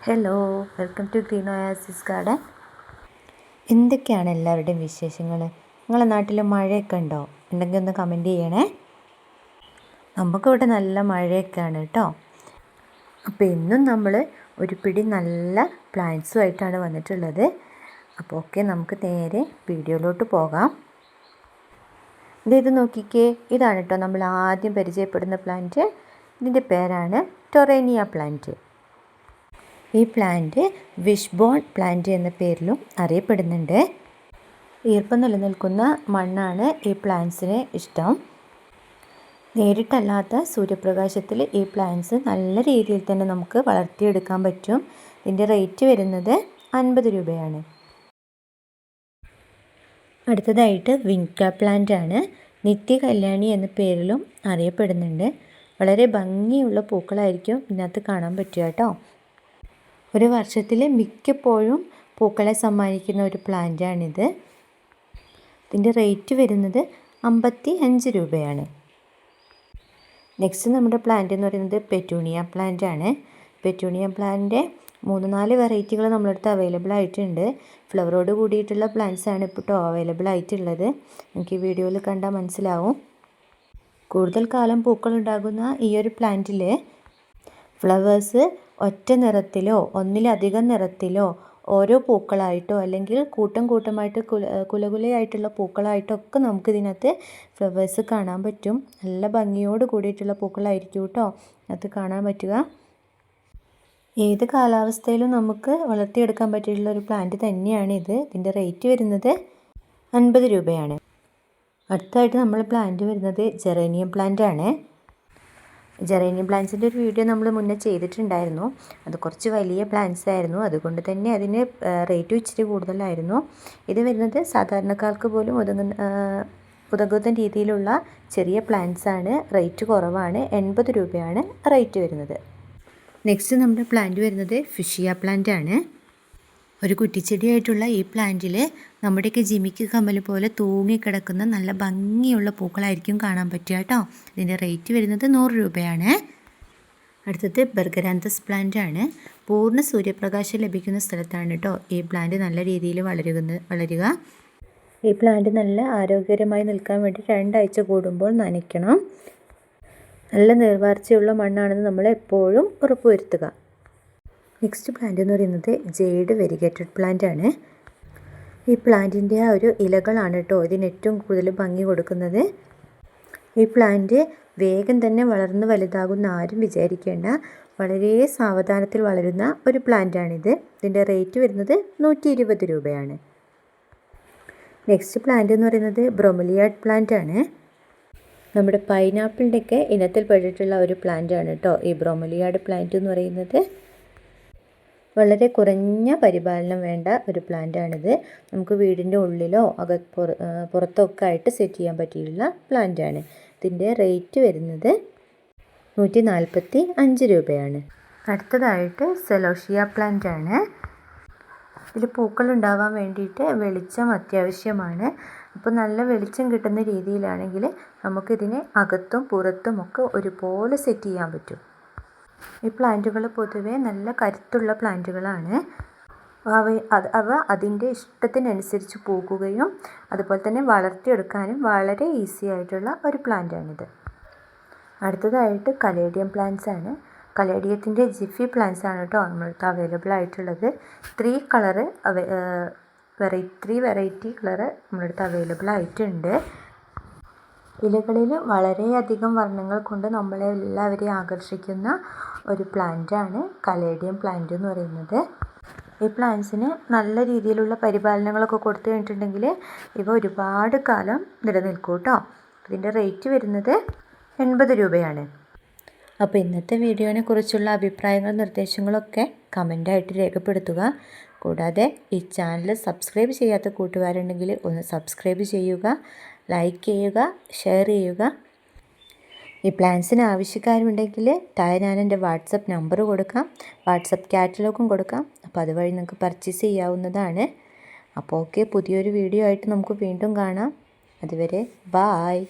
Hello welcome to green oasis garden എന്തൊക്കെയാണ് എല്ലാവരുടെയും വിശേഷങ്ങൾ നിങ്ങളെ നാട്ടിൽ മഴയൊക്കെ ഉണ്ടോ? ഉണ്ടെങ്കിൽ ഒന്ന് കമന്റ് ചെയ്യണേ. നമുക്കിവിടെ നല്ല മഴയൊക്കെയാണ് കേട്ടോ. അപ്പോൾ ഇന്നും നമ്മൾ ഒരു പിടി നല്ല പ്ലാന്റ്സുമായിട്ടാണ് വന്നിട്ടുള്ളത്. അപ്പോൾ ഓക്കെ നമുക്ക് നേരെ വീഡിയോയിലോട്ട് പോകാം. ഇത് നോക്കിക്കേ. ഇതാണ് കേട്ടോ നമ്മൾ ആദ്യം പരിചയപ്പെടുന്ന പ്ലാന്റ് ഇതിന്റെ പേരാണ് ടൊറേനിയ പ്ലാന്റ് ഈ പ്ലാന്റ് വിഷ് ബോൺ പ്ലാന്റ് എന്ന പേരിലും അറിയപ്പെടുന്നുണ്ട്. ഈർപ്പം നിലനിൽക്കുന്ന മണ്ണാണ് ഈ പ്ലാന്റ്സിന് ഇഷ്ടം. നേരിട്ടല്ലാത്ത സൂര്യപ്രകാശത്തിൽ ഈ പ്ലാന്റ്സ് നല്ല രീതിയിൽ തന്നെ നമുക്ക് വളർത്തിയെടുക്കാൻ പറ്റും. ഇതിന്റെ റേറ്റ് വരുന്നത് അൻപത് രൂപയാണ്. അടുത്തതായിട്ട് വിൻക പ്ലാന്റ് ആണ്. നിത്യ കല്യാണി എന്ന പേരിലും അറിയപ്പെടുന്നുണ്ട്. വളരെ ഭംഗിയുള്ള പൂക്കളായിരിക്കും ഇതിനകത്ത് കാണാൻ പറ്റുക കേട്ടോ. ഒരു വർഷത്തിൽ മിക്കപ്പോഴും പൂക്കളെ സമ്മാനിക്കുന്ന ഒരു പ്ലാന്റാണിത്. ഇതിന്റെ റേറ്റ് വരുന്നത് അമ്പത്തി അഞ്ച് രൂപയാണ്. നെക്സ്റ്റ് നമ്മുടെ പ്ലാന്റ് എന്ന് പറയുന്നത് പെറ്റൂണിയ പ്ലാന്റ് ആണ് പെറ്റൂണിയ പ്ലാന്റ് മൂന്ന് നാല് വെറൈറ്റികൾ നമ്മളടുത്ത് അവൈലബിൾ ആയിട്ടുണ്ട്. ഫ്ലവറോട് കൂടിയിട്ടുള്ള പ്ലാന്റ്സ് ആണ് ഇപ്പോൾ അവൈലബിൾ ആയിട്ടുള്ളത്. നമുക്ക് ഈ വീഡിയോയിൽ കണ്ടാൽ മനസ്സിലാവും. കൂടുതൽ കാലം പൂക്കളുണ്ടാകുന്ന ഈ ഒരു പ്ലാന്റിൽ ഫ്ലവേഴ്സ് ഒറ്റ നിറത്തിലോ ഒന്നിലധികം നിറത്തിലോ ഓരോ പൂക്കളായിട്ടോ അല്ലെങ്കിൽ കൂട്ടം കൂട്ടമായിട്ട് കുല കുലകുലയായിട്ടുള്ള പൂക്കളായിട്ടോ ഒക്കെ നമുക്ക് ഇതിനകത്ത് ഫ്ലവേഴ്സ് കാണാൻ പറ്റും. നല്ല ഭംഗിയോട് കൂടിയിട്ടുള്ള പൂക്കളായിരിക്കും കേട്ടോ അത് കാണാൻ പറ്റുക. ഏത് കാലാവസ്ഥയിലും നമുക്ക് വളർത്തിയെടുക്കാൻ പറ്റിയിട്ടുള്ള ഒരു പ്ലാന്റ് തന്നെയാണ് ഇത്. ഇതിന്റെ റേറ്റ് വരുന്നത് അൻപത് രൂപയാണ്. അടുത്തായിട്ട് നമ്മൾ പ്ലാന്റ് വരുന്നത് ജെറേനിയം പ്ലാന്റ് ആണ്. ജെറേനിയം പ്ലാന്റ്സിന്റെ ഒരു വീഡിയോ നമ്മൾ മുന്നേ ചെയ്തിട്ടുണ്ടായിരുന്നു. അത് കുറച്ച് വലിയ പ്ലാന്റ്സ് ആയിരുന്നു. അതുകൊണ്ട് തന്നെ അതിന് റേറ്റ് ഇച്ചിരി കൂടുതലായിരുന്നു. ഇത് വരുന്നത് സാധാരണക്കാർക്ക് പോലും ഒതുങ്ങുന്ന ഉതകുന്ന രീതിയിലുള്ള ചെറിയ പ്ലാന്റ്സ് ആണ്. റേറ്റ് കുറവാണ്. എൺപത് രൂപയാണ് റേറ്റ് വരുന്നത്. നെക്സ്റ്റ് നമ്മുടെ പ്ലാന്റ് വരുന്നത് ഫിഷിയ പ്ലാന്റ് ആണ്. ഒരു കുറ്റിച്ചെടിയായിട്ടുള്ള ഈ പ്ലാന്റിൽ നമ്മുടെയൊക്കെ ജിമിക്ക് കമ്മൽ പോലെ തൂങ്ങിക്കിടക്കുന്ന നല്ല ഭംഗിയുള്ള പൂക്കളായിരിക്കും കാണാൻ പറ്റുക കേട്ടോ. ഇതിന്റെ റേറ്റ് വരുന്നത് നൂറ് രൂപയാണ്. അടുത്തത് ബർഗരാന്തസ് പ്ലാന്റ് ആണ് പൂർണ സൂര്യപ്രകാശം ലഭിക്കുന്ന സ്ഥലത്താണ് കേട്ടോ ഈ പ്ലാന്റ് നല്ല രീതിയിൽ വളരുന്ന വളരുക. ഈ പ്ലാന്റ് നല്ല ആരോഗ്യകരമായി നിൽക്കാൻ വേണ്ടി രണ്ടാഴ്ച കൂടുമ്പോൾ നനയ്ക്കണം. നല്ല നിർവാർച്ചയുള്ള മണ്ണാണെന്ന് നമ്മൾ എപ്പോഴും ഉറപ്പുവരുത്തുക. നെക്സ്റ്റ് പ്ലാന്റ് എന്ന് പറയുന്നത് ജെയ്ഡ് വെരിഗേറ്റഡ് പ്ലാന്റ് ആണ്. ഈ പ്ലാന്റിന്റെ ആ ഒരു ഇലകളാണ് കേട്ടോ ഇതിന് ഏറ്റവും കൂടുതൽ ഭംഗി കൊടുക്കുന്നത്. ഈ പ്ലാന്റ് വേഗം തന്നെ വളർന്ന് വലുതാകുന്ന ആരും വിചാരിക്കേണ്ട. വളരെ സാവധാനത്തിൽ വളരുന്ന ഒരു പ്ലാന്റാണിത് ഇതിന്റെ റേറ്റ് വരുന്നത് നൂറ്റി ഇരുപത് രൂപയാണ്. നെക്സ്റ്റ് പ്ലാന്റ് എന്ന് പറയുന്നത് ബ്രൊമലിയാഡ് പ്ലാന്റ് ആണ്. നമ്മുടെ പൈനാപ്പിളിന്റെയൊക്കെ ഇനത്തിൽപ്പെട്ടിട്ടുള്ള ഒരു പ്ലാന്റ് ആണ് കേട്ടോ ഈ ബ്രൊമലിയാഡ് പ്ലാന്റ് എന്ന് പറയുന്നത്. വളരെ കുറഞ്ഞ പരിപാലനം വേണ്ട ഒരു പ്ലാന്റാണിത്. നമുക്ക് വീടിന്റെ ഉള്ളിലോ അക പുറത്തൊക്കെ ആയിട്ട് സെറ്റ് ചെയ്യാൻ പറ്റിയുള്ള പ്ലാന്റാണ്. ഇതിന്റെ റേറ്റ് വരുന്നത് നൂറ്റി നാൽപ്പത്തി അഞ്ച് രൂപയാണ്. അടുത്തതായിട്ട് സെലോഷിയ പ്ലാന്റ് ആണ് ഇതിൽ പൂക്കൾ ഉണ്ടാവാൻ വേണ്ടിയിട്ട് വെളിച്ചം അത്യാവശ്യമാണ്. അപ്പോൾ നല്ല വെളിച്ചം കിട്ടുന്ന രീതിയിലാണെങ്കിൽ നമുക്കിതിനെ അകത്തും പുറത്തും ഒക്കെ ഒരുപോലെ സെറ്റ് ചെയ്യാൻ പറ്റും. ഈ പ്ലാന്റുകൾ പൊതുവേ നല്ല കരുത്തുള്ള പ്ലാന്റുകളാണ്. അവ അവ അതിന്റെ ഇഷ്ടത്തിനനുസരിച്ച് പോകുകയും അതുപോലെ തന്നെ വളർത്തിയെടുക്കാനും വളരെ ഈസി ആയിട്ടുള്ള ഒരു പ്ലാന്റാണിത്. അടുത്തതായിട്ട് കലേഡിയം പ്ലാന്റ്സ് ആണ് കലേഡിയത്തിന്റെ ജിഫി പ്ലാന്റ്സ് ആണ് കേട്ടോ നമ്മൾക്ക് അവൈലബിൾ ആയിട്ടുള്ളത്. ത്രീ കളറ് അവ വെറൈ ത്രീ വെറൈറ്റി കളറ് നമ്മളടുത്ത് അവൈലബിൾ ആയിട്ടുണ്ട്. ഇലകളിൽ വളരെയധികം വർണങ്ങൾ കൊണ്ട് നമ്മളെ എല്ലാവരെയും ആകർഷിക്കുന്ന ഒരു പ്ലാന്റാണ് കലേഡിയം പ്ലാന്റ് എന്ന് പറയുന്നത്. ഈ പ്ലാന്റ്സിന് നല്ല രീതിയിലുള്ള പരിപാലനങ്ങളൊക്കെ കൊടുത്തു കഴിഞ്ഞിട്ടുണ്ടെങ്കിൽ ഇവ ഒരുപാട് കാലം നിലനിൽക്കും കേട്ടോ. ഇതിന്റെ റേറ്റ് വരുന്നത് എൺപത് രൂപയാണ്. അപ്പോൾ ഇന്നത്തെ വീഡിയോനെ കുറിച്ചുള്ള അഭിപ്രായങ്ങളും നിർദ്ദേശങ്ങളൊക്കെ കമന്റായിട്ട് രേഖപ്പെടുത്തുക. കൂടാതെ ഈ ചാനൽ സബ്സ്ക്രൈബ് ചെയ്യാത്ത കൂട്ടുകാരുണ്ടെങ്കിൽ ഒന്ന് സബ്സ്ക്രൈബ് ചെയ്യുക. ലൈക്ക് ചെയ്യുക ഷെയർ ചെയ്യുക. ഈ പ്ലാൻസിന് ആവശ്യക്കാരുണ്ടെങ്കിൽ താഴെ ഞാൻ എന്റെ വാട്സപ്പ് നമ്പർ കൊടുക്കാം. വാട്സപ്പ് കാറ്റലോഗും കൊടുക്കാം. അപ്പോൾ അതുവഴി നിങ്ങൾക്ക് പർച്ചേസ് ചെയ്യാവുന്നതാണ്. അപ്പോൾ ഓക്കെ പുതിയൊരു വീഡിയോ ആയിട്ട് നമുക്ക് വീണ്ടും കാണാം. അതുവരെ ബായ്